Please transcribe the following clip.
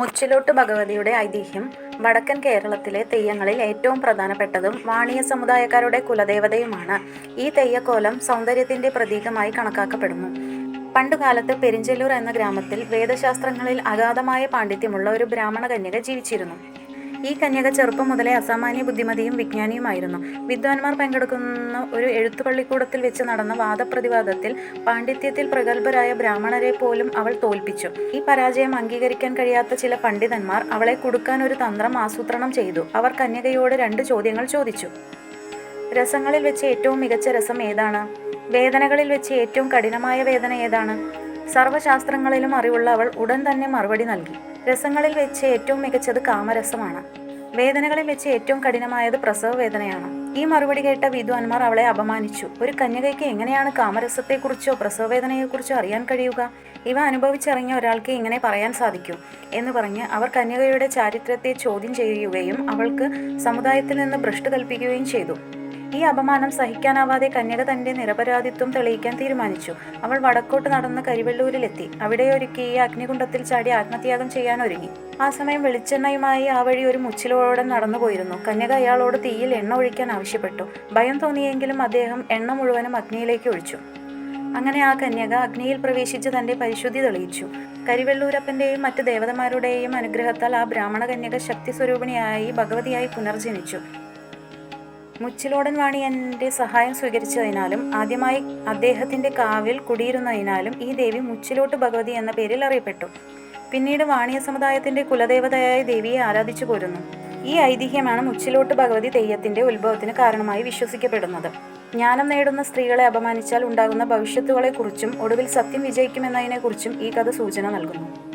മുച്ചിലോട്ട് ഭഗവതിയുടെ ഐതിഹ്യം വടക്കൻ കേരളത്തിലെ തെയ്യങ്ങളിൽ ഏറ്റവും പ്രധാനപ്പെട്ടതും വാണിയ സമുദായക്കാരുടെ കുലദേവതയുമാണ്. ഈ തെയ്യക്കോലം സൗന്ദര്യത്തിന്റെ പ്രതീകമായി കണക്കാക്കപ്പെടുന്നു. പണ്ടുകാലത്ത് പെരിഞ്ചെല്ലൂർ എന്ന ഗ്രാമത്തിൽ വേദശാസ്ത്രങ്ങളിൽ അഗാധമായ പാണ്ഡിത്യമുള്ള ഒരു ബ്രാഹ്മണ കന്യക ജീവിച്ചിരുന്നു. ഈ കന്യക ചെറുപ്പം മുതലേ അസാമാന്യ ബുദ്ധിമതിയും വിജ്ഞാനിയുമായിരുന്നു. വിദ്വാൻമാർ പങ്കെടുക്കുന്ന ഒരു എഴുത്തുപള്ളിക്കൂടത്തിൽ വെച്ച് നടന്ന വാദപ്രതിവാദത്തിൽ പാണ്ഡിത്യത്തിൽ പ്രഗത്ഭരായ ബ്രാഹ്മണരെ പോലും അവൾ തോൽപ്പിച്ചു. ഈ പരാജയം അംഗീകരിക്കാൻ കഴിയാത്ത ചില പണ്ഡിതന്മാർ അവളെ കുടുക്കാൻ ഒരു തന്ത്രം ആസൂത്രണം ചെയ്തു. അവർ കന്യകയോട് രണ്ട് ചോദ്യങ്ങൾ ചോദിച്ചു. രസങ്ങളിൽ വെച്ച് ഏറ്റവും മികച്ച രസം ഏതാണ്? വേദനകളിൽ വെച്ച് ഏറ്റവും കഠിനമായ വേദന ഏതാണ്? സർവശാസ്ത്രങ്ങളിലും അറിവുള്ള അവൾ ഉടൻ തന്നെ മറുപടി നൽകി. രസങ്ങളിൽ വെച്ച് ഏറ്റവും മികച്ചത് കാമരസമാണ്. വേദനകളിൽ വെച്ച് ഏറ്റവും കഠിനമായത് പ്രസവ വേദനയാണ്. ഈ മറുപടി കേട്ട വിദ്വാൻമാർ അവളെ അപമാനിച്ചു. ഒരു കന്യകയ്ക്ക് എങ്ങനെയാണ് കാമരസത്തെക്കുറിച്ചോ പ്രസവവേദനയെക്കുറിച്ചോ അറിയാൻ കഴിയുക? ഇവ അനുഭവിച്ചിറങ്ങിയ ഒരാൾക്ക് ഇങ്ങനെ പറയാൻ സാധിക്കൂ എന്ന് പറഞ്ഞ് അവർ കന്യകയുടെ ചാരിത്രത്തെ ചോദ്യം ചെയ്യുകയും അവൾക്ക് സമുദായത്തിൽ നിന്ന് ഭ്രഷ്ട് കൽപ്പിക്കുകയും ചെയ്തു. ഈ അപമാനം സഹിക്കാനാവാതെ കന്യക തന്റെ നിരപരാധിത്വം തെളിയിക്കാൻ തീരുമാനിച്ചു. അവൾ വടക്കോട്ട് നടന്ന് കരിവെള്ളൂരിലെത്തി. അവിടെ ഒരുക്കി ഈ അഗ്നികുണ്ടത്തിൽ ചാടി ആത്മത്യാഗം ചെയ്യാൻ ഒരുങ്ങി ആ സമയം വെളിച്ചെണ്ണയുമായി ആ വഴി ഒരു മുച്ചിലോടെ നടന്നുപോയിരുന്നു കന്യക അയാളോട് തീയിൽ എണ്ണ ഒഴിക്കാൻ ആവശ്യപ്പെട്ടു. ഭയം തോന്നിയെങ്കിലും അദ്ദേഹം എണ്ണ മുഴുവനും അഗ്നിയിലേക്ക് ഒഴിച്ചു. അങ്ങനെ ആ കന്യക അഗ്നിയിൽ പ്രവേശിച്ച് തന്റെ പരിശുദ്ധി തെളിയിച്ചു. കരിവെള്ളൂരപ്പന്റെയും മറ്റ് ദേവതമാരുടെയും അനുഗ്രഹത്താൽ ആ ബ്രാഹ്മണ കന്യക ശക്തി സ്വരൂപിണിയായി ഭഗവതിയായി പുനർജനിച്ചു. മുച്ചിലോടൻ വാണി എന്റെ സഹായം സ്വീകരിച്ചതിനാലും ആദ്യമായി അദ്ദേഹത്തിന്റെ കാവിൽ കുടിയിരുന്നതിനാലും ഈ ദേവി മുച്ചിലോട്ട് ഭഗവതി എന്ന പേരിൽ അറിയപ്പെട്ടു. പിന്നീട് വാണിയ സമുദായത്തിന്റെ കുലദേവതയായ ദേവിയെ ആരാധിച്ചു പോരുന്നു. ഈ ഐതിഹ്യമാണ് മുച്ചിലോട്ട് ഭഗവതി തെയ്യത്തിന്റെ ഉത്ഭവത്തിന് കാരണമായി വിശ്വസിക്കപ്പെടുന്നത്. ജ്ഞാനം നേടുന്ന സ്ത്രീകളെ അപമാനിച്ചാൽ ഉണ്ടാകുന്ന ഭവിഷ്യത്തുകളെക്കുറിച്ചും ഒടുവിൽ സത്യം വിജയിക്കുമെന്നതിനെക്കുറിച്ചും ഈ കഥ സൂചന നൽകുന്നു.